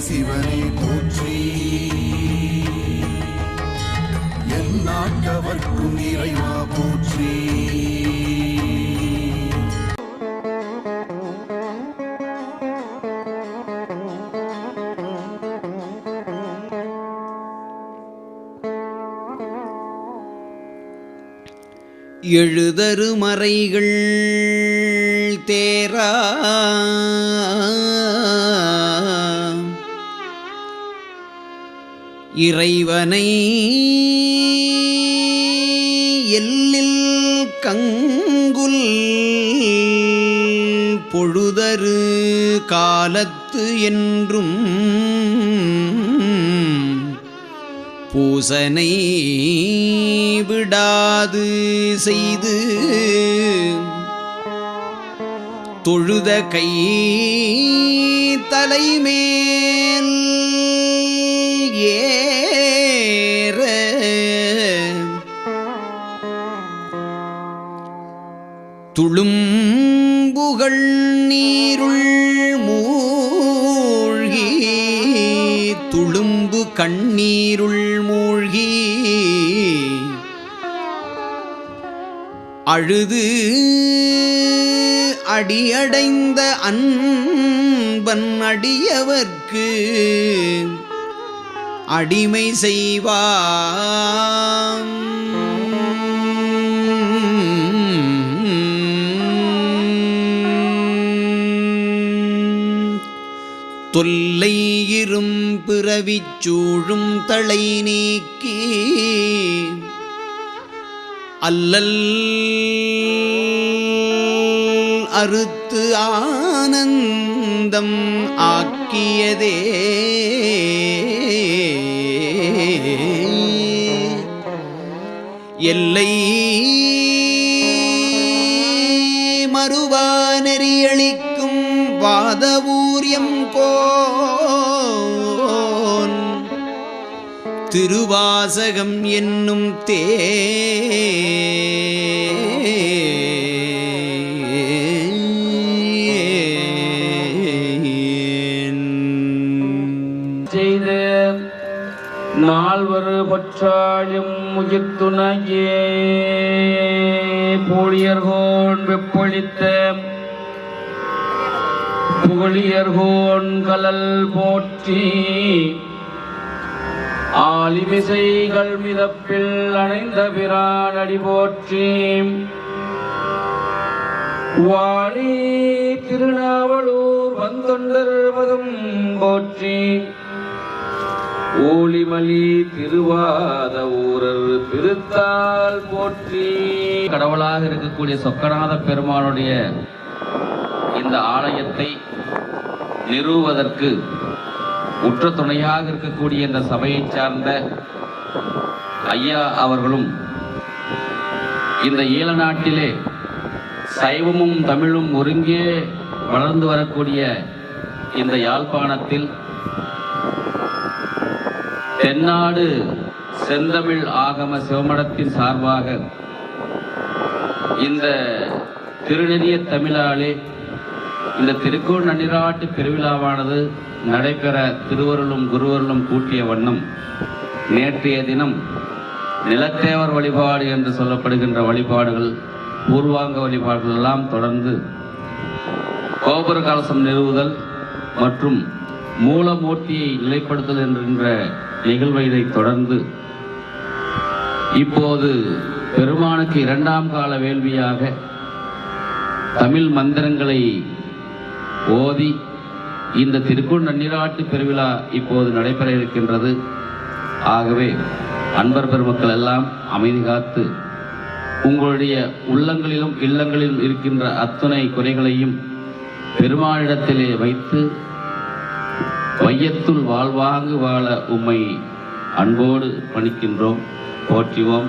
சிவனே போற்றி. என் நாட்டவர்க்கும் இறைவா போற்றி. எழுதரு மறைகள் தேரா. இறைவனை எல்லில் கங்குல் பொழுதரு காலத்து என்றும் பூசனை விடாது செய்து தொழுத கை தலைமேல் ஏ கண்ணீருள் மூழ்கி அழுது அடியடைந்த அன்பன் அடியவர்க்கு அடிமை செய்வார். பிறவிச் சூழும் தலை நீக்கி அல்லல் அறுத்து ஆனந்தம் ஆக்கியதே. எல்லை மறுவா நெறியளிக்கும் வாதவூரியம் கோ திருவாசகம் என்னும் தே செய்த நால்வர் பற்றாயும் முகித்துணையே பூழியர்கோன் வெப்பொழித்த புகழியர்கோன் கலல் போற்றி ஆலிமிசைகள் மிதப்பில் அணைந்த பிரானடி போற்றி. வாணி திருநாவலூர் வந்தொண்டர் போற்றி. ஓளிமலி திருவாத ஊரர் திருத்தால் போற்றி. கடவுளாக இருக்கக்கூடிய சொக்கநாத பெருமானுடைய இந்த ஆலயத்தை நிறுவுவதற்கு உற்ற துணையாக இருக்கக்கூடிய இந்த சபையை சார்ந்த ஐயா அவர்களும் இந்த ஈழ நாட்டிலே சைவமும் தமிழும் ஒருங்கே வளர்ந்து வரக்கூடிய இந்த யாழ்ப்பாணத்தில் தென்னாடு செந்தமிழ் ஆகம சிவமடத்தின் சார்பாக இந்த திருநெறிய தமிழாலே இந்த திருக்கோள் நன்னிராட்டு பெருவிழாவானது நடைபெற திருவருளும் குருவருளும் கூட்டிய வண்ணம் நேற்றைய தினம் நிலத்தேவர் வழிபாடு என்று சொல்லப்படுகின்ற வழிபாடுகள் பூர்வாங்க வழிபாடுகள் எல்லாம் தொடர்ந்து கோபுர கலசம் நிறுவுதல் மற்றும் மூலமூர்த்தியை நிலைப்படுத்தல் என்கின்ற நிகழ்வை தொடர்ந்து இப்போது பெருமானுக்கு இரண்டாம் கால வேள்வியாக தமிழ் மந்திரங்களை ஓதி இந்த திருக்குள் நன்னிராட்டு பெருவிழா இப்போது நடைபெற இருக்கின்றது. ஆகவே அன்பர் பெருமக்கள் எல்லாம் அமைதி காத்து உங்களுடைய உள்ளங்களிலும் இல்லங்களிலும் இருக்கின்ற அத்துணை குறைகளையும் பெருமானிடத்திலே வைத்து வையத்துள் வாழ்வாங்கு வாழ உம்மை அன்போடு பணிக்கின்றோம் போற்றுவோம்.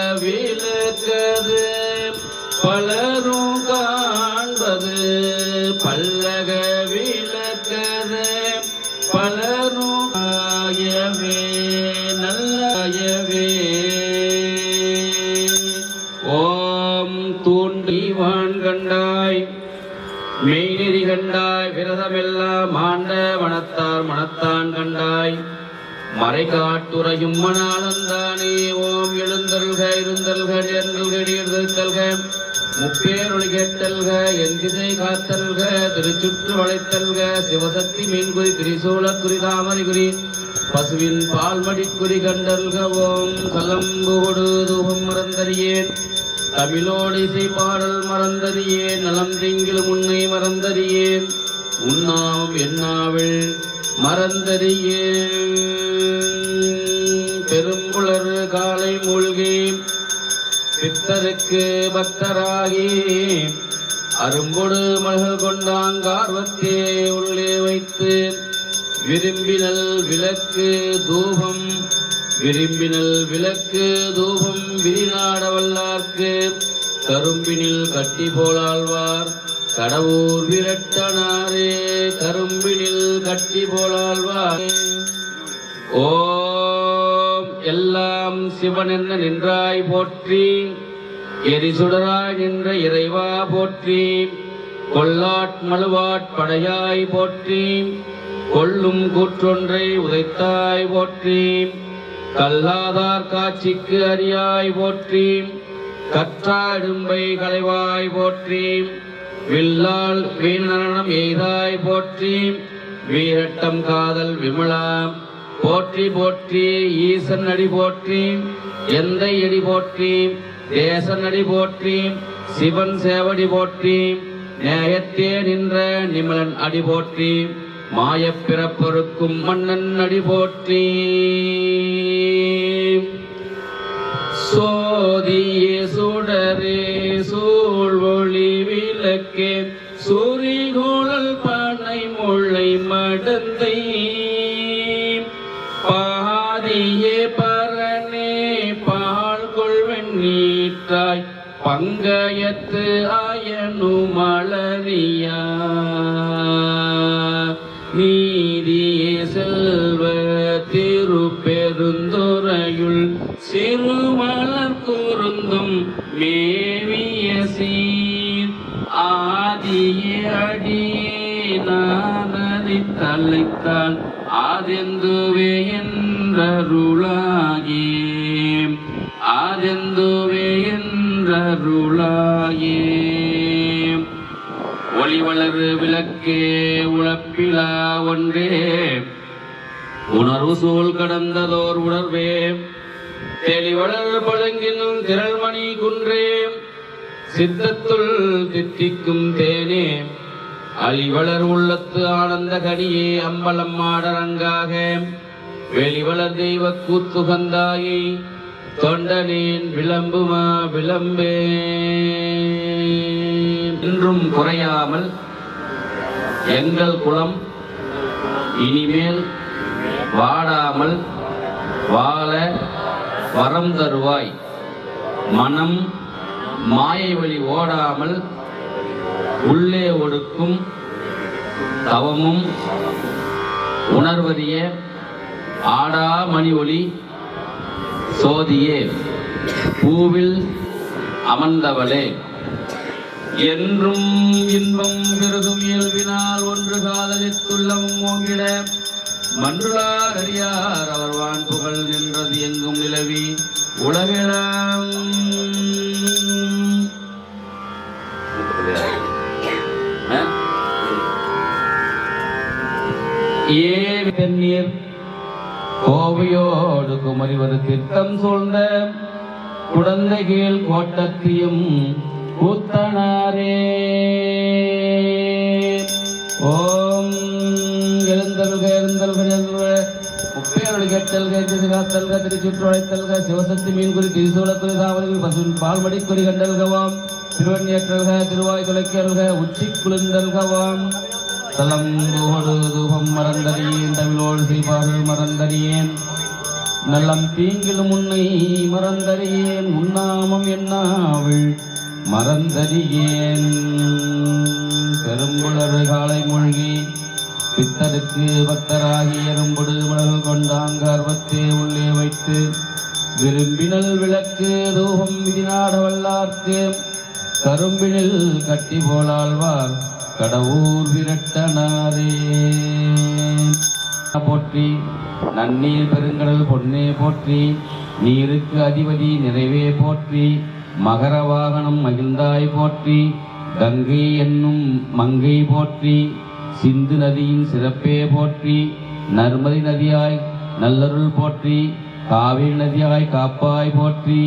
பலரும் காண்பது பல்லக விளக்கது பலரும் ஆயவே நல்லாயவே. ஓம் தூண்டிவான் கண்டாய் மெய்நெறி கண்டாய் விரதமெல்லாம் ஆண்ட மனத்தார் மனத்தான் கண்டாய். மறை காட்டுரையும் மணானந்தானே ஓம் எழுந்தல்க இருந்தல்க நேர்ந்தல்க முப்பேரொழி கேட்டல்க என் திசை காத்தல்க திருச்சுற்று வளைத்தல்க சிவசக்தி மீன்குறி திரிசூல குறி தாமரை குறி பசுவின் பால்மடி குறி கண்டல்க ஓம் கலம்புகொடு தூபம் மறந்தறியேன். தமிழோடு இசை பாடல் மறந்தறியேன் நலம் திங்கிலும் உன்னை மறந்தறியேன். உண்ணாவும் எண்ணாவில் மறந்தறிய. பெரும்புலர் காலை மூழ்கி பித்தருக்கு பக்தராகி அரும்பொடு மழகு கொண்டாங்கார்வத்தே உள்ளே வைத்து விரும்பினல் விளக்கு தூபம். விரும்பினல் விளக்கு தூபம் விரிநாட வல்லார்க்கு. கரும்பினில் கட்டி போலாழ்வார். கடவுர் விரட்டனாரே கரும்பினில் கட்டி போலாழ்வாரே. ஓம் எல்லாம் சிவன் என்ன நின்றாய் போற்றி எரிசுடராய் நின்ற இறைவா போற்றி கொல்லாட் மழுவாட் படையாய் போற்றி கொல்லும் கூற்றொன்றை உதைத்தாய் போற்றி கல்லாதார் காட்சிக்கு அறியாய் போற்றி கற்றாடும்பை களைவாய் போற்றி வில்லால் வீணனம் எய்தாய் போற்றி வீரட்டம் காதல் விமலா போற்றி போற்றி ஈசன் அடி போற்றி எந்த எடி போற்றி தேசன் அடி போற்றி சிவன் சேவடி போற்றி நேயத்தே நின்ற நிமலன் அடி போற்றி மாய பிறப்பொருக்கும் மன்னன் அடி போற்றி. சோதியே சுடரே சூழ்வொளி விளக்கே சூரிகோளல் பானை முளை மடந்தை பாதியே பரனே பால் கொள்வன் நீட்டாய் பங்கயத்து ஆயனு மலரியா. நீதியே செல்வ திருப்பெருந்துறையுள் சிறுமலர் கூர்ந்தும் மே அழைத்தால் ஆதெந்துவே என்றருளாகி. ஆதெந்துவே என்றருளாகி. ஒளி வளரு விளக்கே உழப்பிலா ஒன்றே. உணர்வு சூழ் கடந்ததோர் உணர்வே. தெளிவளர் பழங்கினும் திரள்மணி குன்றே. சித்தத்துள் தித்திக்கும் தேனே. அழிவளர் உள்ளத்து ஆனந்த கனியே அம்பலம் மாடரங்காக வெளிவளர் தெய்வ கூத்துகந்தாயை தொண்டனேன் விளம்புமா விளம்பே. என்றும் குறையாமல் எங்கள் குலம் இனிமேல் வாடாமல் வாழ வரம் தருவாய். மனம் மாயை வழி ஓடாமல் உள்ளே ஒடுக்கும் தவமும் உணர்வறிய ஆடா மணி ஒளி சோதியே. பூவில் அமர்ந்தவளே. என்றும் இன்பம் பெருதும் இயல்பினால் ஒன்று காதலித்துள்ளம் ஓங்கிட மன்றுளார் அறியார் அவர் வான் புகழ் நின்றது எங்கும் நிலவி உலகெல்லாம் ஏ வெந்நீர் கோவையோடு குமரிவது திட்டம் சூழ்ந்த குழந்தைகள் கோட்டத்தையும் கூத்தனாரே. ஓம் எழுந்தருக எழுந்தருக எழுந்தருக. முப்பேரொழி அழைத்தல்க திசுகாத்தல்க திருச்சுற்று அழைத்தல்க சிவசக்தி மீன்குறி திரிசூலக்குறி தாவல்கள் பசுவின் பால்மடிக்குறி கண்டல்கவாம். திருவண்ணியற்றல்க திருவாய் துளைக்கல்க உச்சி குளிர்ந்தல்கவாம் தலம் தூபம் மறந்தறியேன் தமிழோடு செய்பார்கள் மறந்தறியேன். நல்லம் தீங்கிலும் உன்னை மறந்தறியேன் உன்னாமம் என்னாவள் மறந்தறியேன். பெரும்புலர் காலை மூழ்கி பித்தருக்கு பக்தராகி எறும்புடு மடல் கொண்டாங்க அர்வத்தே உள்ளே வைத்து விரும்பினல் விளக்கு தூபம் விதிநாட வல்லார்க்கு கரும்பினில் கட்டி போலாழ்வார். கடவுர் விரட்டனாரே. போற்றி நன்னீர் பெருங்கடல் பொன்னே போற்றி நீருக்கு அதிபதி நிறைவே போற்றி மகர வாகனம் மகிழ்ந்தாய் போற்றி கங்கை என்னும் மங்கை போற்றி சிந்து நதியின் சிறப்பே போற்றி நர்மதி நதியாய் நல்லருள் போற்றி காவிரி நதியாய் காப்பாய் போற்றி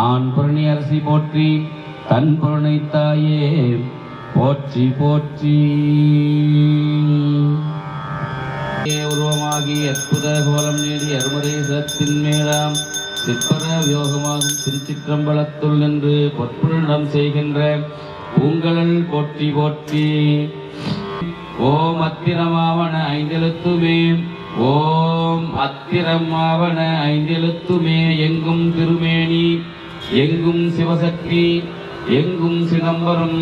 ஆண் புரணி அரசி போற்றி தன் புரணை தாயே போற்றி போற்றி. உருவமாகி அற்புத கோலம் நீடி அருமறை சிரத்தின் மேலாம் சிற்பர வியோகமாகும் திருச்சிற்றம்பலத்துள் நின்று பொற்புடம் செய்கின்ற பூங்கலன் போற்றி போற்றி. ஓம் அத்திரமாவன ஐந்தெழுத்துமே ஓம் அத்திரமாவன ஐந்தெழுத்துமே எங்கும் திருமேனி எங்கும் சிவசக்தி எங்கும் சிதம்பரம்.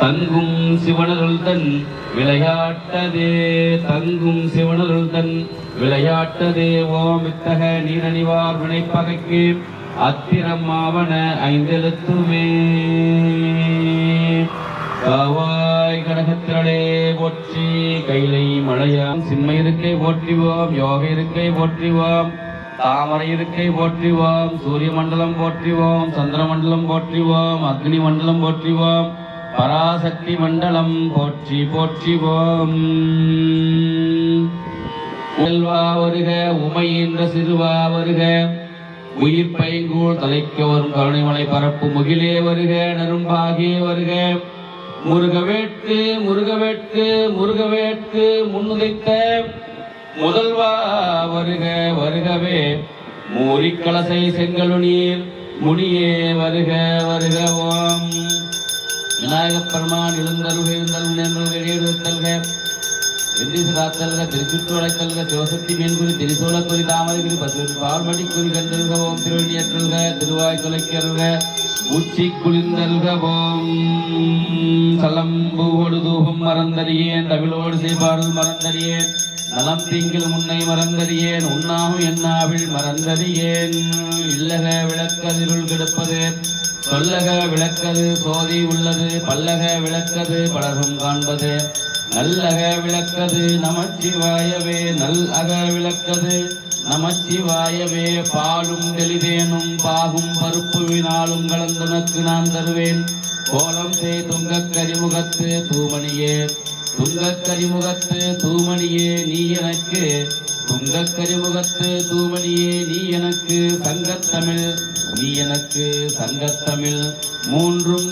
தங்கும் சிவனருள் தன் விளையாட்டதே தங்கும் சிவனருள் தன் விளையாட்டதே ஓம் இத்தக நீரணிவார் வினைப்பகைக்கு அத்திரமாவன ஐந்தெழுத்துமே. காவாய் கடகத்திரளே போற்றி கைலை மழையாம் சிம்ம இருக்கை போற்றிவோம் யோக இருக்கை போற்றிவோம் தாமரை இருக்கை போற்றிவோம் சூரிய மண்டலம் போற்றிவோம் சந்திர மண்டலம் போற்றிவோம் அக்னி மண்டலம் போற்றிவோம் பராசக்தி மண்டலம் போற்றி போற்றிவோம். செல்வா வருக உமை என்ற சிறுவா வருக. உயிர் பைங்கூழ் தலைக்க வரும் கருணைமலை பரப்பு முகிலே வருக நரும்பாகே வருக. முருகவேட்கு முருகவேட்கு முருகவேட்கு முன்னுதைத்த முதல்வா வருக வருகவே. மூரிக்கலசை செங்கலு நீர் முடியே வருக வருகவோம். ஓம் விநாயகப் பெருமான் எழுந்தருள் எழுந்தருள் நேர்ந்தருள் வெளியெடுத்தல்க எந்திசு காத்தல்க திருச்சுற்றுவளைத்தல்க சிவசக்தி மீன்குறி திரிசூலக்குறி தாமரைக்குறி பசுவின் பால்மடி குறி கண்டல்க ஓம் திருவள்ளியற்றல்க திருவாய் தொலைக்கல்க உச்சி குளிர்ந்தல்க ஓம். சலம்புவோடு தூபம் மறந்தறியேன் தமிழோடு செய்பாடல் மறந்தறியேன் நலம் தீங்கில் முன்னை மறந்தறியேன் உண்ணாமும் என்னாவில் மறந்தறியேன் இல்லக விளக்கதிருள் கிடப்பது சொல்லக விளக்கது சோதி உள்ளது பல்லக விளக்கது பலரும் காண்பது நல்லக விளக்கது நமச்சிவாயவே நல் அக விளக்கது நமச்சிவாயவே. பாலும் தெளிதேனும் பாகும் பருப்பு வினாலும் கலந்துனக்கு நான் தருவேன். கோலம் செய் துங்கக் கரிமுகத்து தூமணியே துங்கக் கரிமுகத்து தூமணியே நீ எனக்கு துங்கக் கருமுகத்து தூமணியே நீ எனக்கு சங்கத்தமிழ் நீ எனக்கு சங்கத்தமிழ். மூன்றும்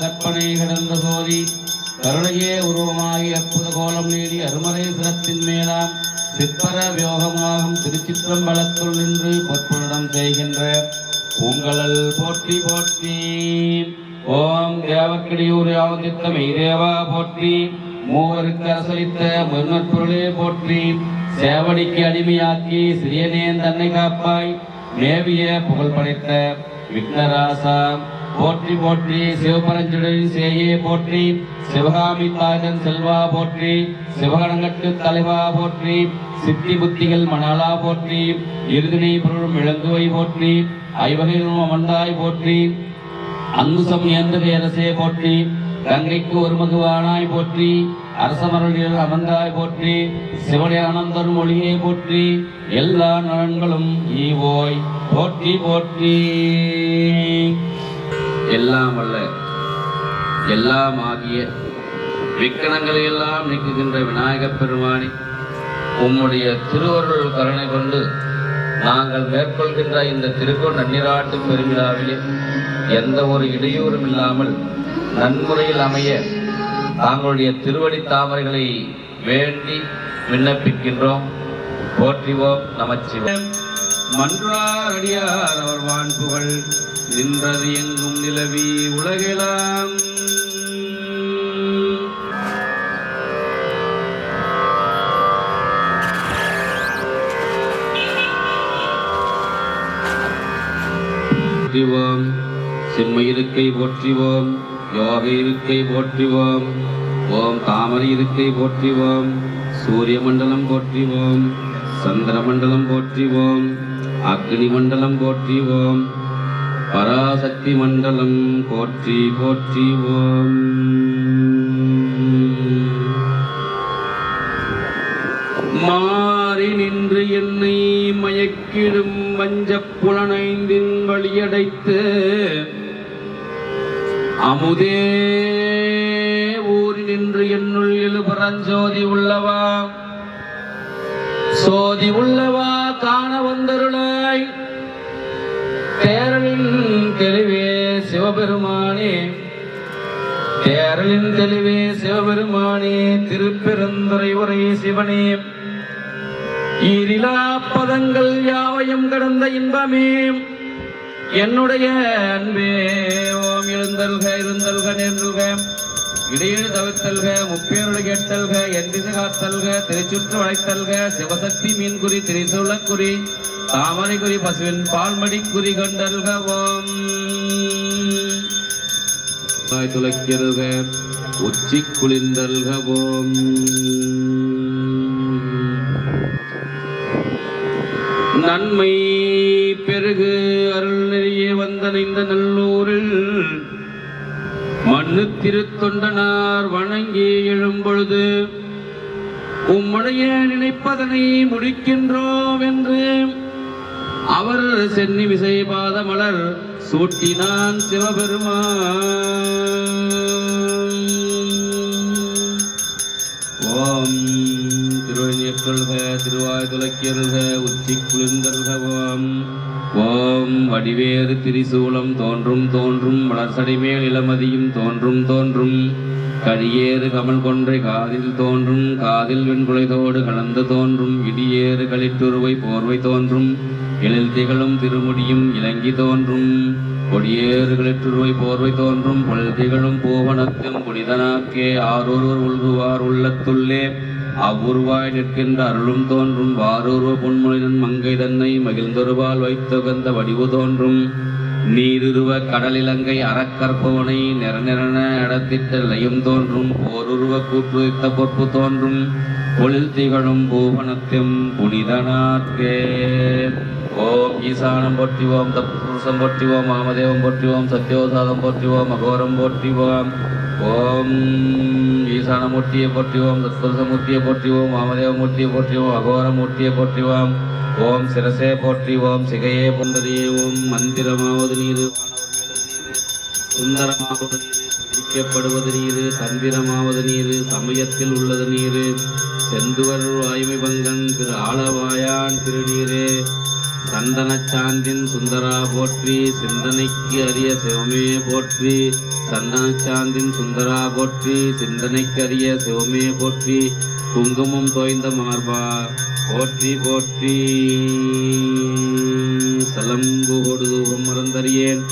கற்பனை கடந்த சோதி கருணையே உருவமாகி அற்புத கோலம் நீடி அருமறை சிரத்தின் மேலாம் சிற்பர வியோகமாகும் திருச்சிற்றம்பலத்துள் நின்று பொற்புடன் செய்கின்ற பூங்கலல் போற்றி போற்றி. ஓம் தேவக்கிடியூர் யாவதித்த மெய்தேவா போற்றி. மூவருக்கு அரசளித்த முன்னற்பொருளே போற்றி சேவடிக்கு அடிமையாக்கி சிறியனேன் தன்னை காப்பாய் மேவிய புகழ் படைத்த விக்னராசா. போற்றி போற்றி சிவபரஞ்சுடரின் சேயே போற்றி சிவகாமி தாயன் செல்வா போற்றி சிவகணங்கட்டு தலைவா போற்றி சித்தி புத்திகள் மணாலா போற்றி இருதினை பொருளும் இளங்குவை போற்றி ஐவகையிலும் அமர்ந்தாய் போற்றி அங்குசம் ஏந்தகை அரசே போற்றி கங்கைக்கு ஒரு மகுவானாய் போற்றி அரசமரலில் அமர்ந்தாய் போற்றி சிவனே அனந்தர் மொழியை போற்றி எல்லா நலன்களும் ஈவோய். போற்றி போற்றி. எல்லாம் அல்ல எல்லாம் ஆகிய விக்கணங்களை எல்லாம் நீக்குகின்ற விநாயகப் பெருமானி உம்முடைய திருவருள் கருணை கொண்டு நாங்கள் மேற்கொள்கின்ற இந்த திருக்கோள் நன்னிராட்டு பெருமிழாவிலே எந்த ஒரு இடையூறும் இல்லாமல் நன்முறையில் அமைய தாங்களுடைய திருவடி தாமரைகளை வேண்டி விண்ணப்பிக்கின்றோம். போற்றிவோம் நமச்சிவாயம் மன்றாரடியார் அவர் வான்புகள் நின்றது எங்கும் நிலவி உலகெலாம். செம்ம இருக்கை போற்றிவோம் யோக இருக்கை போற்றிவோம் ஓம் தாமரை இருக்கை போற்றிவோம் சூரிய மண்டலம் போற்றிவோம் சந்திர மண்டலம் போற்றிவோம் அக்னி மண்டலம் போற்றிவோம் பராசக்தி மண்டலம் போற்றி போற்றிவோம். மாறி நின்று என்னை மயக்கிடும் வஞ்சப் புலனைந்தின் வழியடைத்து அமுதே ஊறி நின்று என்னுள் எழுபரஞ்சோதி உள்ளவா? சோதி உள்ளவா காண வந்தருளாய்? தேரலின் தெளிவே சிவபெருமானே தேரலின் தெளிவே சிவபெருமானே திருப்பெருந்துரை உரை சிவனே. ஈரிலா பதங்கள் யாவையும் கடந்த இன்பமே. என்னுடைய அன்பே ஓம் எழுந்தல்க இருந்தல்க நேர்ந்தல்க இடையேழு தவிர்த்தல்க முப்பேருளை கேட்டல்க எந்திசை காத்தல்க திருச்சுற்று வளைத்தல்க சிவசக்தி மீன்குறி திரிசூலக்குறி தாமரை குறி பசுவின் பால்மடி குறி கண்டல்க ஓம். வாய் உச்சி குளிர்ந்தல்க ஓம். நன்மை பெருகு நெறிய நல்லூரில் மண்ணு திருத்தொண்டனார் வணங்கி எழும்பொழுது உம்முடைய நினைப்பதனை முடிக்கின்றோம் என்று அவர் சென்னி விசை பாத மலர் சூட்டினான் சிவபெருமான். ஓம் திருவழியற்கொள்க திருவாய் துலக்கியல்க உச்சி குளிர்ந்தல்க ஓம் வடிவேறு திரிசூலம் தோன்றும் தோன்றும் வளர்சடைமேல் இளமதியும் தோன்றும் தோன்றும். கரியேறு கமல் கொன்றை காதில் தோன்றும் காதில் வெண்குலைதோடு கலந்து தோன்றும் இடியேறு களிற்றுருவை போர்வை தோன்றும் எழில் திகழும் திருமுடியும் இலங்கி தோன்றும் கொடியேறு களிற்றுருவை போர்வை தோன்றும் பொழில் திகழும் பூவனத்தும் புனிதனாக்கே ஆரொருவர் உள்குவார் உள்ளத்துள்ளே அவ்வுருவாய் நிற்கின்ற அருளும் தோன்றும் வாரூர்வ பொன்மொழினன் மங்கை தன்னை மகிழ்ந்தொருவால் வைத்துகந்த வடிவு தோன்றும் நீருருவ கடலிலங்கை அறக்கற்பவனை நிறநிறன இடத்திட்ட லயம் தோன்றும் போருருவ கூற்றுவித்த பொறுப்பு தோன்றும் பொழில் திகழும் பூவனத்தும் புனிதனாக்கே ஓம் ஈசானம் போற்றிவோம் தப்புருஷம் போற்றிவோம் மாமதேவம் போற்றிவோம் சத்யோசாதம் போற்றிவோம் அகோரம் போற்றிவோம். ஓம் ஈசானமூர்த்தியை போற்றிவோம் தத்புருஷமூர்த்தியை போற்றிவோம் மாமதேவமூர்த்தியை போற்றிவோம் அகோரமூர்த்தியை போற்றிவோம். ஓம் சிரசே போற்றி ஓம் சிகையே பொந்தரியே ஓம் மந்திரமாவது நீரு சுந்தரமாவது நீரு நீரு தந்திரமாவது நீரு சமயத்தில் உள்ளது நீரு. செந்துவர் வாய்மை பங்கன் திரு ஆளவாயான் திருநீரே. சந்தனச்சாந்தின் சுந்தரா போற்றி சிந்தனைக்கு அரிய சிவமே போற்றி. சந்தனச்சாந்தின் சுந்தரா போற்றி சிந்தனைக்கு அரிய சிவமே போற்றி. குங்குமம் தோய்ந்த மார்பா போற்றி போற்றி. சலம்பு கொடுதுகம் மறந்தறியேன்.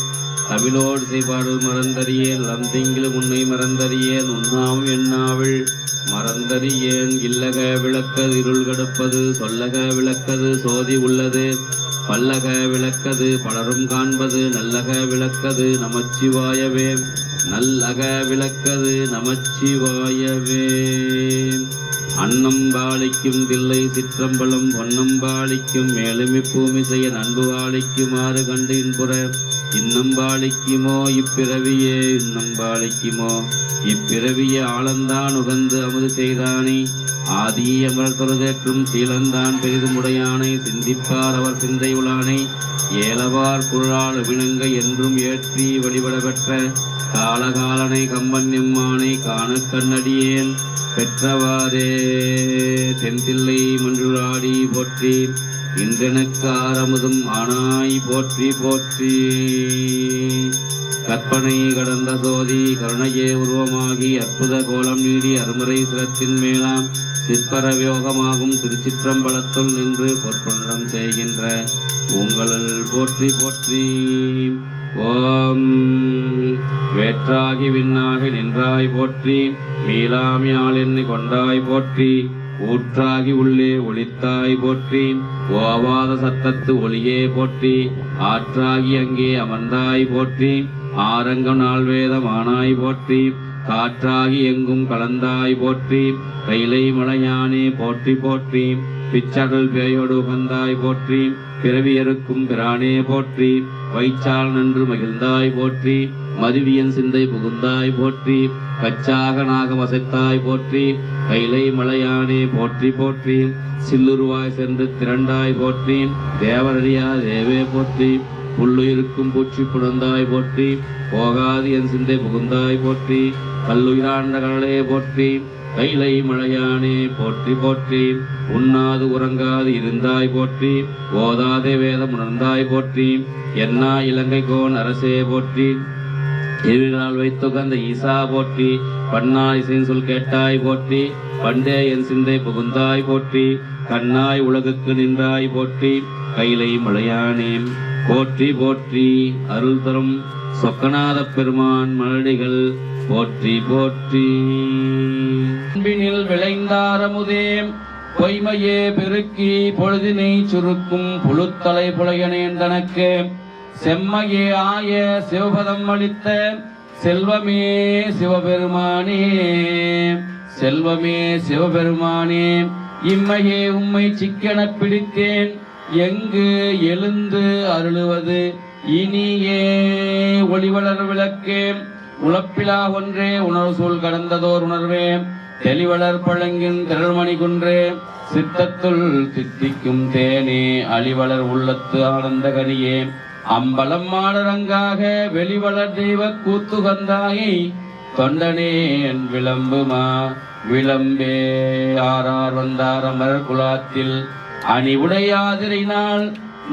தமிழோடு செய்பாடு மறந்தறியேன் லந்திங்கிலும் உன்னை மறந்தறியேன் உண்ணாம் எண்ணாவில் மறந்தறியேன். இல்லக விளக்கது இருள் கடுப்பது சொல்லக விளக்கது சோதி உள்ளது. பல்லக விளக்கது பலரும் காண்பது நல்லக விளக்கது நமச்சிவாயவே. நல்லக விளக்கது நமச்சிவாயவே. அன்னம்பாளிக்கும் தில்லை சிற்றம்பலம் பொன்னம்பாளிக்கும் மேலுமி பூமி செய்ய நண்பு கண்டு இன்புற இன்னம்பாளிக்குமோ இப்பிறவியே இன்னம்பாளிக்குமோ இப்பிறவிய ஆளந்தான் உகந்து அமுது செய்தானே. ஆதி அமர் தொழுதேற்றும் சீலந்தான் பெரிதுமுடையானை சிந்திப்பார் அவர் சிந்தை உளானை ஏலவார் குழால் வினங்க என்றும் ஏற்றி வழிபட பெற்ற. காலகாலனை கம்பன் எம்மானை காண கண்ணடியேன். பெற்றவாறே தென்தில்லை மன்றுளாடி போற்றி இன்றெனக்கு ஆனாய் போற்றி போற்றி. கற்பனை கடந்த சோதி கருணையே உருவமாகி அற்புத கோலம் நீடி அருமறை சிரத்தின் மேலாம். சிற்பர வியோகமாகும் திருச்சிற்றம்பலத்துள் நின்று பொற்புணரம் செய்கின்ற உங்கள் போற்றி போற்றி. ஓம். வேற்றாகி விண்ணாக நின்றாய் போற்றி மீளாமியால் என்னை கொண்டாய் போற்றி ஊற்றாகி உள்ளே ஒளித்தாய் போற்றி ஓவாத சத்தத்து ஒளியே போற்றி ஆற்றாகி அங்கே அமர்ந்தாய் போற்றி ஆரங்கம் நாள்வேதமானாய் போற்றி காற்றாகி எங்கும் கலந்தாய் போற்றி கைலை மலையானே போற்றி போற்றி பிச்சடல் பேயோடு உகந்தாய் போற்றி பிறவியருக்கும் பிரானே போற்றி வைச்சால் நின்று மகிழ்ந்தாய் போற்றி மதுவியன் சிந்தை புகுந்தாய் போற்றி கச்சாக நாக வசைத்தாய் போற்றி கைலை மலையானே போற்றி போற்றி சில்லுருவாய் சென்று திரண்டாய் போற்றி தேவரடியா தேவே போற்றி புல்லுயிருக்கும் பூச்சி புணர்ந்தாய் போற்றி போகாது என் சிந்தை புகுந்தாய் போற்றி கல்லுயிராண்ட கடலே போற்றி கைலை மலையானே போற்றி போற்றி உண்ணாது உறங்காது இருந்தாய் போற்றி ஓதாதே வேதம் உணர்ந்தாய் போற்றி என்னா இலங்கை கோன் அரசே போற்றி வைத்து வைத்துகந்த ஈசா போற்றி பன்னாய் இசையின் சொல் கேட்டாய் போற்றி பண்டே என் சிந்தை புகுந்தாய் போற்றி கண்ணாய் உலகுக்கு நின்றாய் போற்றி கைலை மலையானே போற்றி போற்றி அருள் தரும் சொக்கநாத பெருமான் மலடிகள் போற்றி போற்றி. அன்பினில் விளைந்தாரமுதே. பொய்மையே பெருக்கி பொழுதினை சுருக்கும் புழுத்தலை புலையனேன் தனக்கு செம்மையே ஆய சிவபதம் அளித்த செல்வமே சிவபெருமானே. செல்வமே சிவபெருமானே இம்மையே உம்மை சிக்கென பிடித்தேன். எங்கு எழுந்து அருளுவது இனியே ஒளிவளர் விளக்கே. உழப்பிலா ஒன்றே உணர்வு சூழ் கடந்ததோர் உணர்வே தெளிவளர் பழங்கின் திரள்மணி குன்றே சித்தத்துள் சித்திக்கும் தேனே அழிவளர் உள்ளத்து ஆனந்த கனியே. அம்பலம் மாடரங்காக வெளிவளர் தெய்வ கூத்துகந்தாயை தொண்டனேன் விளம்புமா விளம்பே. ஆரார் வந்தார் அமர் குலாத்தில் அணி உடையாதிரினால்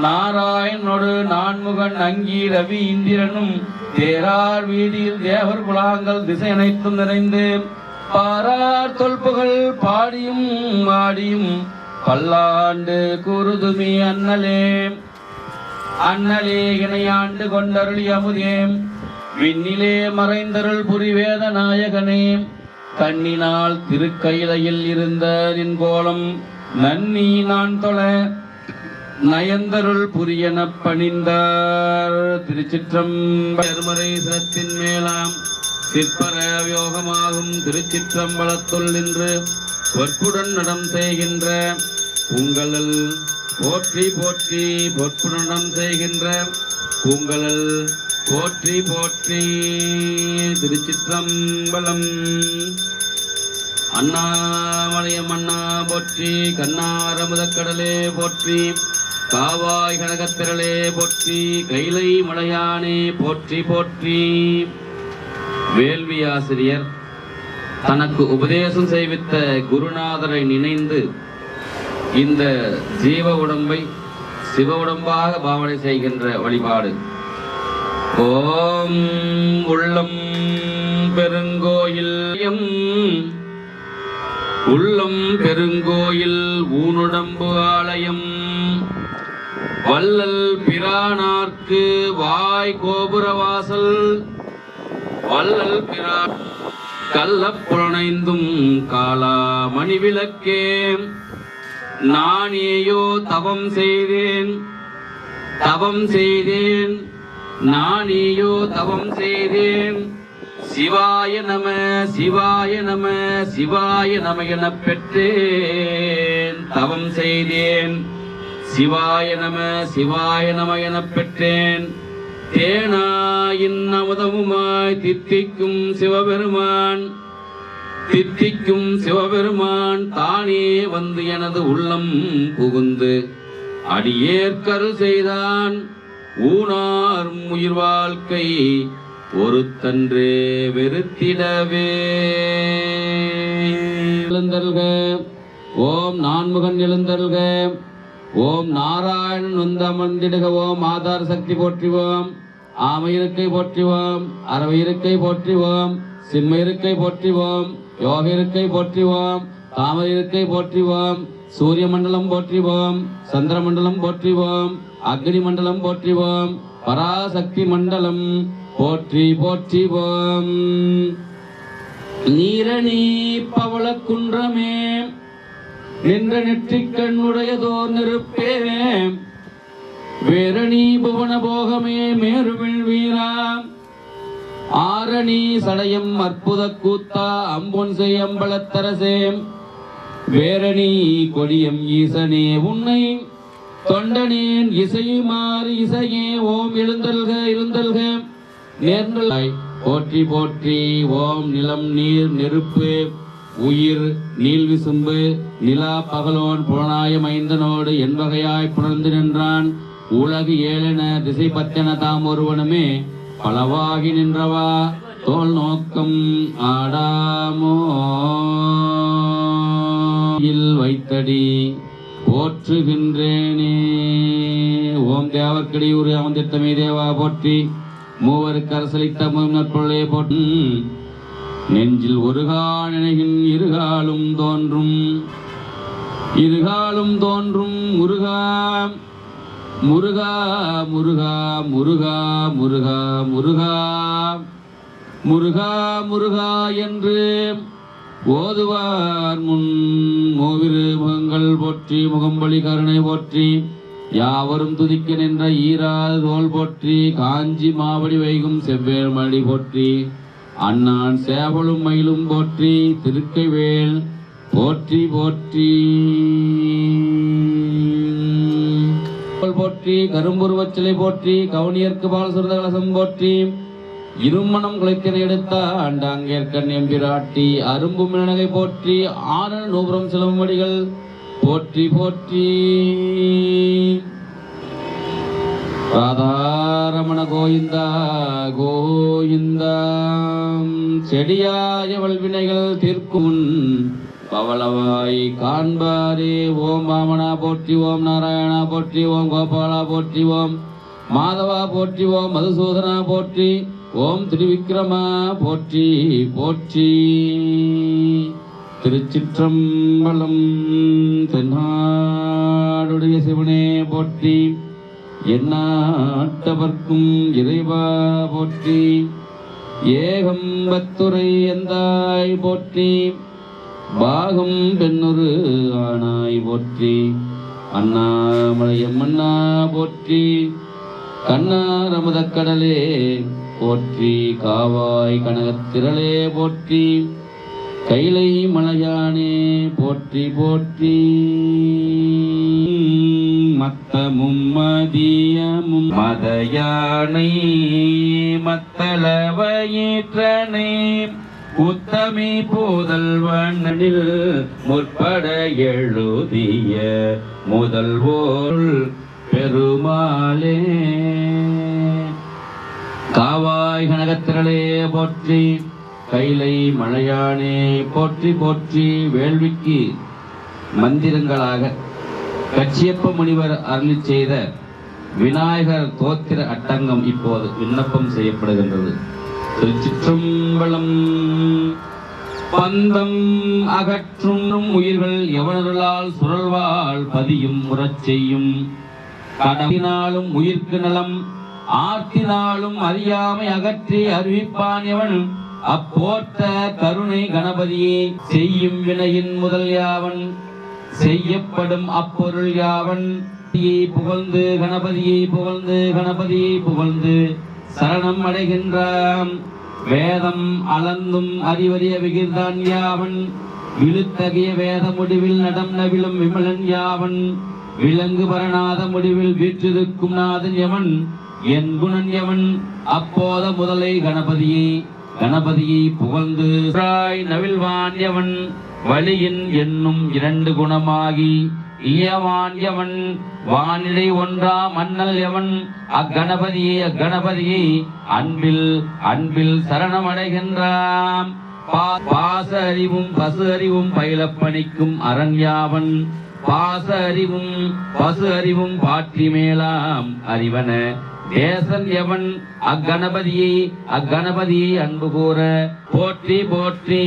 நாராயணனோடு நான்முகன் அங்கி ரவி இந்திரனும் தேரார் வீதியில் தேவர் குலாங்கள் திசை அனைத்தும் நிறைந்து பாரார் தொல்புகள் பாடியும் மாடியும் பல்லாண்டு குருதுமி அண்ணலே. அண்ணலே இணையாண்டு கொண்டருளி அமுதேம் விண்ணிலே மறைந்தருள் புரிவேத நாயகனே. கண்ணினால் திருக்கையிலையில் இருந்த நின் கோலம் நன்னி நான் தொழ நயந்தருள் புரியன பணிந்தார். திருச்சிற்றம்பருமறை சிரத்தின் மேலாம் சிற்பர யோகமாகும் திருச்சிற்றம்பலத்துள் நின்று பொற்புடன் நடம் செய்கின்ற உங்களல் போற்றி போற்றி பொற்புடன் செய்கின்ற உங்களல் போற்றி போற்றி திருச்சிற்றம்பலம். அண்ணாமலையம் அண்ணா போற்றி கண்ணாரமுதக் கடலே போற்றி காவாய் கனகத்திரளே போற்றி கைலை மலையானே போற்றி போற்றி. வேள்வி ஆசிரியர் தனக்கு உபதேசம் செய்வித்த குருநாதரை நினைந்து இந்த ஜீவ உடம்பை சிவ உடம்பாக பாவனை செய்கின்ற வழிபாடு. ஓம் உள்ளம் பெருங்கோயில் எம். உள்ளம் பெருங்கோயில் ஊனுடம்பு ஆலயம். வள்ளல் பிரானார்க்கு வாய் கோபுரவாசல் வள்ளல் பிரான் கள்ளப்புலனைந்தும் காலா மணி மணிவிளக்கே நானேயோ தவம் செய்தேன் தவம் செய்தேன் நானேயோ தவம் செய்தேன். சிவாய நம சிவாய நம சிவாய நம எனப் பெற்றேன் தவம் செய்தேன். சிவாய நம சிவாய நம எனப் பெற்றேன். தேனாயின் அமுதமுமாய் தித்திக்கும் சிவபெருமான். தித்திக்கும் சிவபெருமான் தானே வந்து எனது உள்ளம் புகுந்து அடியேற்கரு செய்தான். ஊனார் உயிர் வாழ்க்கை ஒருத்தன்றே வெறுத்திடவே. எழுந்தல்க ஓம் நான்முகன் எழுந்தல்க ஓம் நாராயணன் வந்து அமர்ந்திடுக ஓம் ஆதார சக்தி போற்றுவோம் ஆமை இருக்கை போற்றிவோம் அரவை இருக்கை போற்றிவோம் சிம்ம இருக்கை போற்றிவோம் யோக இருக்கை போற்றிவோம் தாமரை இருக்கை போற்றிவோம் சூரிய மண்டலம் போற்றிவோம் சந்திர மண்டலம் போற்றிவோம் அக்னி மண்டலம் போற்றிவோம் பராசக்தி மண்டலம் போற்றி போற்றிவோம் நீரணி பவள குன்றமே நின்ற நெற்றிக் கண்ணுடையதோர் நெருப்பே வேரணி புவன போகமே மேருமிழ் வீரா ஆரணி சடையம் அற்புத கூத்தா அம்பொன் அம்பலத்தரசே வேரணி கொடியம் ஈசனே உன்னை. தொண்டனேன் இசையுமாறு இசையே ஓம் எழுந்தல்க எழுந்தல்க நேர்ந்தலாய் போற்றி போற்றி ஓம் நிலம் நீர் நெருப்பு. உயிர் நீள் விசும்பு நிலா பகலோன் புலனாய மைந்தனோடு என்பகையாய் புணர்ந்து நின்றான். உலகு ஏழென திசை பத்தென தாம் ஒருவனுமே பலவாகி நின்றவா தோல் நோக்கம் ஆடாமோ. இல் வைத்தடி போற்றுகின்றேனே. ஓம் தேவக்கடியூர் அமர்ந்தித்தமே தேவா போற்றி மூவருக்கு அரசளித்த முன்னற்பொருளே போற்றி நெஞ்சில் ஒருகா நினைகின் இருகாலும் தோன்றும். இருகாலும் தோன்றும் முருகா முருகா முருகா முருகா முருகா முருகா. முருகா முருகா என்று ஓதுவார் முன் மூவிரு முகங்கள் போற்றி முகம்பலி கருணை போற்றி யாவரும் துதிக்க நின்ற ஈராது தோல் போற்றி காஞ்சி மாவடி வைகும் செவ்வேல் மடி போற்றி. அண்ணான் சேவலும் மயிலும் போற்றி திருக்கைவேல் போற்றி போற்றி. போற்றி கரும்புருவச்சிலை போற்றி கவுனியர்க்கு பாலசுரத கலசம் போற்றி. இருமணம் குலைத்தினை எடுத்த அண்டாங்கேற்கன் எம்பிராட்டி அரும்பு மிளகை போற்றி ஆனல் நூபுரம் சிலம்படிகள் போற்றி போற்றி. ராதாரமண கோயிந்தா கோயிந்தா செடியாய வல்வினைகள் தீர்க்கும் பவளவாய் காண்பாரே. ஓம் பாமனா போற்றி ஓம் நாராயணா போற்றி ஓம் கோபாலா போற்றி ஓம் மாதவா போற்றி ஓம் மதுசூதனா போற்றி ஓம் திருவிக்ரமா போற்றி போற்றி. திருச்சிற்றம்பலம் தென்னாடுடைய சிவனே போற்றி. எண்ணாட்டவர்க்கும் இறைவா போற்றி ஏகம்பத்துரை எந்தாய் போற்றி பாகம் பெண்ணொரு ஆனாய் போற்றி அண்ணாமலையம் அண்ணா போற்றி கண்ணார் அமுதக் கடலே போற்றி காவாய் கனகத்திரளே போற்றி கைலை மலையானே போற்றி போற்றி. மத்தமும் மதியமும் மதயானை மத்தளவயிற்றனை. உத்தமி போதல்வனில் முற்பட எழுதிய முதல்வோர் பெருமாளே. காவாய் கனகத்திரளே போற்றி கைலை மழையானே போற்றி போற்றி வேள்விக்கு மந்திரங்களாக கச்சியப்ப முனிவர் அருளி செய்த விநாயகர் தோத்திர அட்டங்கம் இப்போது விண்ணப்பம் செய்யப்படுகின்றது. திருச்சிற்றம்பலம் பந்தம் அகற்றும் உயிர்கள் எவனருளால் சுழல்வாள் பதியும் முறச் செய்யும். கடவினாலும் உயிர்க்கு நலம் ஆர்த்தினாலும் அறியாமை அகற்றி அறிவிப்பான் எவன்? அப்போற்ற கருணை கணபதியே செய்யும் வினையின் முதல் யாவன்? செய்யப்படும் அப்பொருள் யாவன்? புகழ்ந்து கணபதியை புகழ்ந்து கணபதியை புகழ்ந்து சரணம் அடைகின்றான் வேதம் அளந்தும் அறிவறிய விகிர்தான் யாவன்? இழுத்தகைய வேத முடிவில் நடம் நவிழும் விமலன் யாவன்? விலங்கு பரநாத முடிவில் வீற்றிருக்கும் நாதன் எவன் என் குணன் எவன் அப்போத முதலை கணபதியை கணபதியை புகழ்ந்து. ராய் நவில்வான் எவன் வலியின் என்னும் இரண்டு குணமாகி இயவான் எவன் வானிலை ஒன்றா மன்னல் எவன் அக்கணபதியை அக்கணபதியை அன்பில் அன்பில் சரணமடைகின்றான் பா- பாச அறிவும் பசு அறிவும் பயிலப்பணிக்கும் அரண்யாவன் பாச அறிவும் பசு அறிவும் பாற்றி மேலாம் அறிவன. தேசன் எவன் அக்கணபதியை அக்கணபதியை அன்பு கூற? போற்றி போற்றி.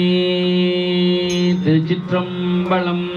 திருச்சிற்றம்பலம்.